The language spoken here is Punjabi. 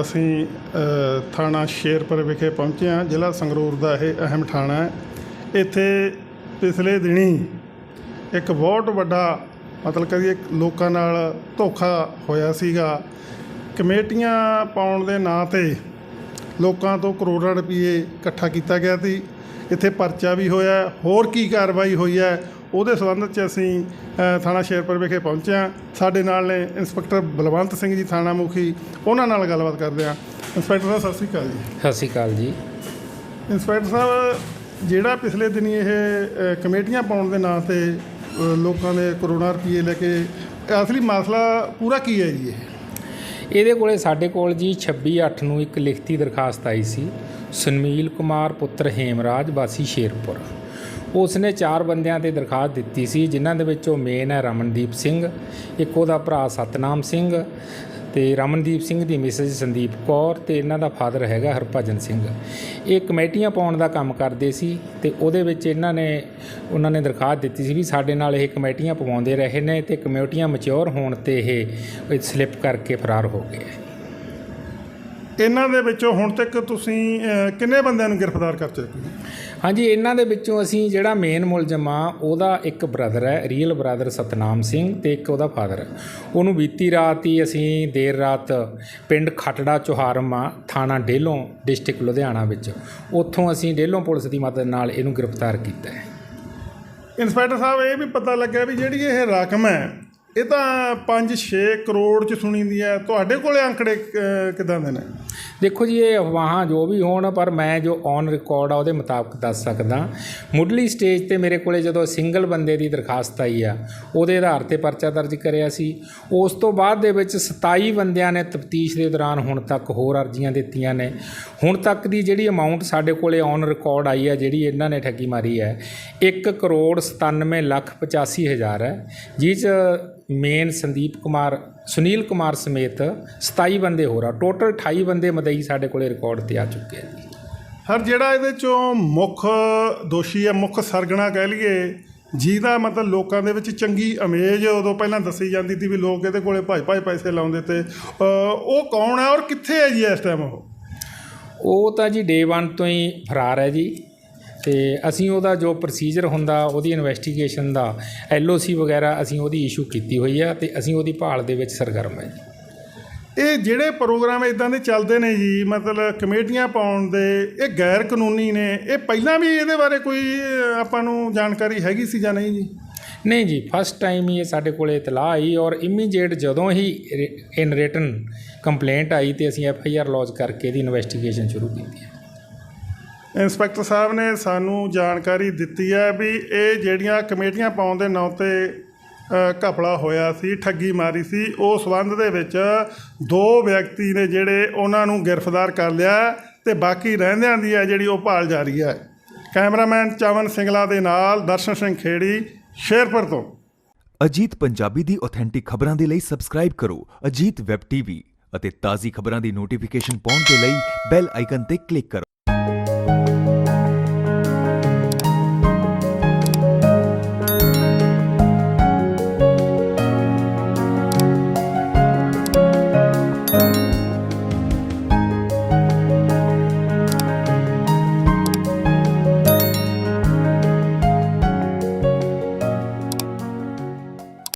ਅਸੀਂ ਥਾਣਾ ਸ਼ੇਰਪੁਰ ਵਿਖੇ ਪਹੁੰਚੇ ਹਾਂ। ਜ਼ਿਲ੍ਹਾ ਸੰਗਰੂਰ ਦਾ ਇਹ ਅਹਿਮ ਥਾਣਾ ਹੈ। ਇੱਥੇ ਪਿਛਲੇ ਦਿਨੀ ਇੱਕ ਬਹੁਤ ਵੱਡਾ, ਮਤਲਬ ਕਰੀਏ ਲੋਕਾਂ ਨਾਲ ਧੋਖਾ ਹੋਇਆ ਸੀਗਾ। ਕਮੇਟੀਆਂ ਪਾਉਣ ਦੇ ਨਾਂ ਤੇ ਲੋਕਾਂ ਤੋਂ ਕਰੋੜਾਂ ਰੁਪਏ ਇਕੱਠਾ ਕੀਤਾ ਗਿਆ ਸੀ। ਇੱਥੇ ਪਰਚਾ ਵੀ ਹੋਇਆ। ਹੋਰ ਕੀ ਕਾਰਵਾਈ ਹੋਈ ਹੈ? ਉਹਦੇ ਸੰਬੰਧ 'ਚ ਅਸੀਂ ਥਾਣਾ ਸ਼ੇਰਪੁਰ ਵਿਖੇ ਪਹੁੰਚੇ ਹਾਂ। ਸਾਡੇ ਨਾਲ ਨੇ ਇੰਸਪੈਕਟਰ ਬਲਵੰਤ ਸਿੰਘ ਜੀ ਥਾਣਾ ਮੁਖੀ ਉਹਨਾਂ ਨਾਲ ਗੱਲਬਾਤ ਕਰਦੇ ਹਾਂ। ਇੰਸਪੈਕਟਰ ਸਾਹਿਬ ਸਤਿ ਸ਼੍ਰੀ ਅਕਾਲ ਜੀ। ਸਤਿ ਸ਼੍ਰੀ ਅਕਾਲ ਜੀ। ਇੰਸਪੈਕਟਰ ਸਾਹਿਬ ਜਿਹੜਾ ਪਿਛਲੇ ਦਿਨੀ ਇਹ ਕਮੇਟੀਆਂ ਪਾਉਣ ਦੇ ਨਾਂ ਤੇ ਲੋਕਾਂ ਦੇ ਕਰੋੜਾਂ ਰੁਪਏ ਲੈ ਕੇ ਅਸਲੀ ਮਸਲਾ ਪੂਰਾ ਕੀ ਹੈ ਜੀ ਇਹ? ਇਹਦੇ ਕੋਲੇ ਸਾਡੇ ਕੋਲ ਜੀ 26/8 ਨੂੰ ਇੱਕ ਲਿਖਤੀ ਦਰਖਾਸਤ ਆਈ ਸੀ। ਸੁਨਮੀਲ ਕੁਮਾਰ ਪੁੱਤਰ ਹੇਮਰਾਜ ਵਾਸੀ ਸ਼ੇਰਪੁਰ। ਉਸ ਨੇ ਚਾਰ ਬੰਦਿਆਂ ਤੇ ਦਰਖਾਸਤ ਦਿੱਤੀ ਸੀ, ਜਿਨ੍ਹਾਂ ਦੇ ਵਿੱਚੋਂ ਮੇਨ ਹੈ ਰਮਨਦੀਪ ਸਿੰਘ, ਇੱਕ ਉਹਦਾ ਭਰਾ ਸਤਨਾਮ ਸਿੰਘ ਤੇ ਰਮਨਦੀਪ ਸਿੰਘ ਦੀ ਮਿਸਿਸ ਸੰਦੀਪ ਕੌਰ ਤੇ ਇਹਨਾਂ ਦਾ ਫਾਦਰ ਹੈਗਾ ਹਰਭਜਨ ਸਿੰਘ। ਇਹ ਕਮੇਟੀਆਂ ਪਾਉਣ ਦਾ ਕੰਮ ਕਰਦੇ ਸੀ ਤੇ ਉਹਦੇ ਵਿੱਚ ਇਹਨਾਂ ਨੇ, ਉਹਨਾਂ ਨੇ ਦਰਖਾਸਤ ਦਿੱਤੀ ਸੀ ਵੀ ਸਾਡੇ ਨਾਲ ਇਹ ਕਮੇਟੀਆਂ ਪਵਾਉਂਦੇ ਰਹੇ ਨੇ ਤੇ ਕਮੇਟੀਆਂ ਮੈਚੁਰ ਹੋਣ ਤੇ ਇਹ ਸਲਿੱਪ ਕਰਕੇ ਫਰਾਰ ਹੋ ਗਏ। ਇਹਨਾਂ ਦੇ ਵਿੱਚੋਂ ਹੁਣ ਤੱਕ ਤੁਸੀਂ ਕਿੰਨੇ ਬੰਦਿਆਂ ਨੂੰ ਗ੍ਰਿਫਤਾਰ ਕਰ ਚੁੱਕੇ ਹੋ? ਹਾਂਜੀ ਇਹਨਾਂ ਦੇ ਵਿੱਚੋਂ ਅਸੀਂ ਜਿਹੜਾ ਮੇਨ ਮੁਲਜ਼ਮ ਆ ਉਹਦਾ ਇੱਕ ਬ੍ਰਦਰ ਹੈ ਰੀਅਲ ਬ੍ਰਦਰ ਸਤਨਾਮ ਸਿੰਘ ਤੇ ਇੱਕ ਉਹਦਾ ਫਾਦਰ ਉਹਨੂੰ ਬੀਤੀ ਰਾਤ ਹੀ ਅਸੀਂ ਦੇਰ ਰਾਤ ਪਿੰਡ ਖਟੜਾ ਚੋਹਾਰਮਾ ਥਾਣਾ ਡੇਲੋਂ ਡਿਸਟ੍ਰਿਕਟ ਲੁਧਿਆਣਾ ਵਿੱਚ। ਉੱਥੋਂ ਅਸੀਂ ਡੇਲੋਂ ਪੁਲਿਸ ਦੀ ਮਦਦ ਨਾਲ ਇਹਨੂੰ ਗ੍ਰਿਫਤਾਰ ਕੀਤਾ ਹੈ। ਇੰਸਪੈਕਟਰ ਸਾਹਿਬ ਇਹ ਵੀ ਪਤਾ ਲੱਗਾ ਵੀ ਜਿਹੜੀ ਇਹ ਰਕਮ ਹੈ ਇਹ ਤਾਂ 5-6 ਕਰੋੜ ਚ ਸੁਣੀ ਦੀ ਹੈ। ਤੁਹਾਡੇ ਕੋਲੇ ਅੰਕੜੇ ਕਿੱਦਾਂ ਦੇ ਨੇ? ਦੇਖੋ ਜੀ, ਇਹ ਅਫਵਾਹਾਂ ਜੋ ਵੀ ਹੋਣ, ਪਰ ਮੈਂ ਜੋ ਔਨ ਰਿਕਾਰਡ ਆ, ਉਹਦੇ ਮੁਤਾਬਕ ਦੱਸ ਸਕਦਾ। ਮੁੱਢਲੀ ਸਟੇਜ ਤੇ ਮੇਰੇ ਕੋਲੇ ਜਦੋਂ ਸਿੰਗਲ ਬੰਦੇ ਦੀ ਦਰਖਾਸਤ ਆਈ ਆ, ਉਹਦੇ ਆਧਾਰ ਤੇ ਪਰਚਾ ਦਰਜ ਕਰਿਆ ਸੀ। ਉਸ ਤੋਂ ਬਾਅਦ ਦੇ ਵਿੱਚ 27 ਬੰਦਿਆਂ ਨੇ ਤਫਤੀਸ਼ ਦੇ ਦੌਰਾਨ ਹੁਣ ਤੱਕ ਹੋਰ ਅਰਜ਼ੀਆਂ ਦਿੱਤੀਆਂ ਨੇ। ਹੁਣ ਤੱਕ ਦੀ ਜਿਹੜੀ ਅਮਾਉਂਟ ਸਾਡੇ ਕੋਲੇ ਔਨ ਰਿਕਾਰਡ ਆਈ ਹੈ ਜਿਹੜੀ ਇਹਨਾਂ ਨੇ ਠੱਗੀ ਮਾਰੀ ਹੈ 1 ਕਰੋੜ 97 ਲੱਖ 85 ਹਜ਼ਾਰ ਹੈ ਜਿਸ 'ਚ ਮੇਨ ਸੰਦੀਪ ਕੁਮਾਰ ਸੁਨੀਲ ਕੁਮਾਰ ਸਮੇਤ 27 ਬੰਦੇ ਹੋਰ ਆ। ਟੋਟਲ 28 ਬੰਦੇ ਮਦਈ ਸਾਡੇ ਕੋਲੇ ਰਿਕਾਰਡ ਤੇ ਆ ਚੁੱਕੇ ਆ ਜੀ। ਹਰ ਜਿਹੜਾ ਇਹਦੇ ਚੋਂ ਮੁੱਖ ਦੋਸ਼ੀ ਹੈ ਮੁੱਖ ਸਰਗਣਾ ਕਹਿ ਲਈਏ ਜਿਹਦਾ ਮਤਲਬ ਲੋਕਾਂ ਦੇ ਵਿੱਚ ਚੰਗੀ ਇਮੇਜ ਉਦੋਂ ਪਹਿਲਾਂ ਦੱਸੀ ਜਾਂਦੀ ਸੀ ਵੀ ਲੋਕ ਇਹਦੇ ਕੋਲੇ ਭਾਈ ਭਾਈ ਪੈਸੇ ਲਾਉਂਦੇ ਤੇ ਉਹ ਕੌਣ ਹੈ ਔਰ ਕਿੱਥੇ ਹੈ ਜੀ ਇਸ ਟਾਈਮ ਉਹ? ਉਹ ਤਾਂ ਜੀ ਡੇ 1 ਤੋਂ ਹੀ ਫਰਾਰ ਹੈ ਜੀ। ਤੇ ਅਸੀਂ ਉਹਦਾ ਜੋ ਪ੍ਰੋਸੀਜਰ ਹੁੰਦਾ ਉਹਦੀ ਇਨਵੈਸਟੀਗੇਸ਼ਨ ਦਾ ਐਲਓਸੀ ਵਗੈਰਾ ਅਸੀਂ ਉਹਦੀ ਇਸ਼ੂ ਕੀਤੀ ਹੋਈ ਆ ਤੇ ਅਸੀਂ ਉਹਦੀ ਭਾਲ ਦੇ ਵਿੱਚ ਸਰਗਰਮ ਹੈ ਜੀ। ਇਹ ਜਿਹੜੇ ਪ੍ਰੋਗਰਾਮ ਇਦਾਂ ਦੇ ਚੱਲਦੇ ਨੇ ਜੀ ਮਤਲਬ ਕਮੇਟੀਆਂ ਪਾਉਣ ਦੇ ਇਹ ਗੈਰ ਕਾਨੂੰਨੀ ਨੇ ਇਹ ਪਹਿਲਾਂ ਵੀ ਇਹਦੇ ਬਾਰੇ ਕੋਈ ਆਪਾਂ ਨੂੰ ਜਾਣਕਾਰੀ ਹੈਗੀ ਸੀ ਜਾਂ ਨਹੀਂ ਜੀ? ਨਹੀਂ ਜੀ ਫਸਟ ਟਾਈਮ ਹੀ ਇਹ ਸਾਡੇ ਕੋਲੇ ਇਤਲਾਹ ਆਈ ਔਰ ਇਮੀਡੀਏਟ ਜਦੋਂ ਹੀ ਇਨ ਰਿਟਨ ਕੰਪਲੇਂਟ ਆਈ ਤੇ ਅਸੀਂ ਐਫ ਆਈ ਆਰ ਲੌਜ ਕਰਕੇ ਇਹਦੀ ਇਨਵੈਸਟੀਗੇਸ਼ਨ ਸ਼ੁਰੂ ਕੀਤੀ ਇੰਸਪੈਕਟਰ ਸਾਹਿਬ ਨੇ ਸਾਨੂੰ ਜਾਣਕਾਰੀ ਦਿੱਤੀ ਹੈ ਵੀ ਇਹ ਜਿਹੜੀਆਂ ਕਮੇਟੀਆਂ ਪਾਉਣ ਦੇ ਨਾਂ ਤੇ ਘਪਲਾ ਹੋਇਆ ਸੀ, ਠੱਗੀ ਮਾਰੀ ਸੀ ਉਹ ਸੰਬੰਧ ਦੇ ਵਿੱਚ ਦੋ ਵਿਅਕਤੀ ਨੇ ਜਿਹੜੇ ਉਹਨਾਂ ਨੂੰ ਗ੍ਰਿਫਤਾਰ ਕਰ ਲਿਆ ਤੇ ਬਾਕੀ ਰਹਿੰਦਿਆਂ ਦੀ ਹੈ ਜਿਹੜੀ ਉਹ ਭਾਲ ਜਾਰੀ ਹੈ। ਕੈਮਰਾਮੈਨ ਚਵਨ ਸਿੰਗਲਾ ਦੇ ਨਾਲ ਦਰਸ਼ਨ ਸਿੰਘ ਖੇੜੀ, ਸ਼ੇਰਪੁਰ ਤੋਂ। ਅਜੀਤ ਪੰਜਾਬੀ ਦੀ ਆਥੈਂਟਿਕ ਖਬਰਾਂ ਦੇ ਲਈ ਸਬਸਕ੍ਰਾਈਬ ਕਰੋ ਅਜੀਤ ਵੈਬ ਟੀਵੀ ਅਤੇ ਤਾਜ਼ੀ ਖਬਰਾਂ ਦੀ ਨੋਟੀਫਿਕੇਸ਼ਨ ਪਾਉਣ ਦੇ ਲਈ ਬੈਲ ਆਈਕਨ ਤੇ ਕਲਿੱਕ ਕਰੋ।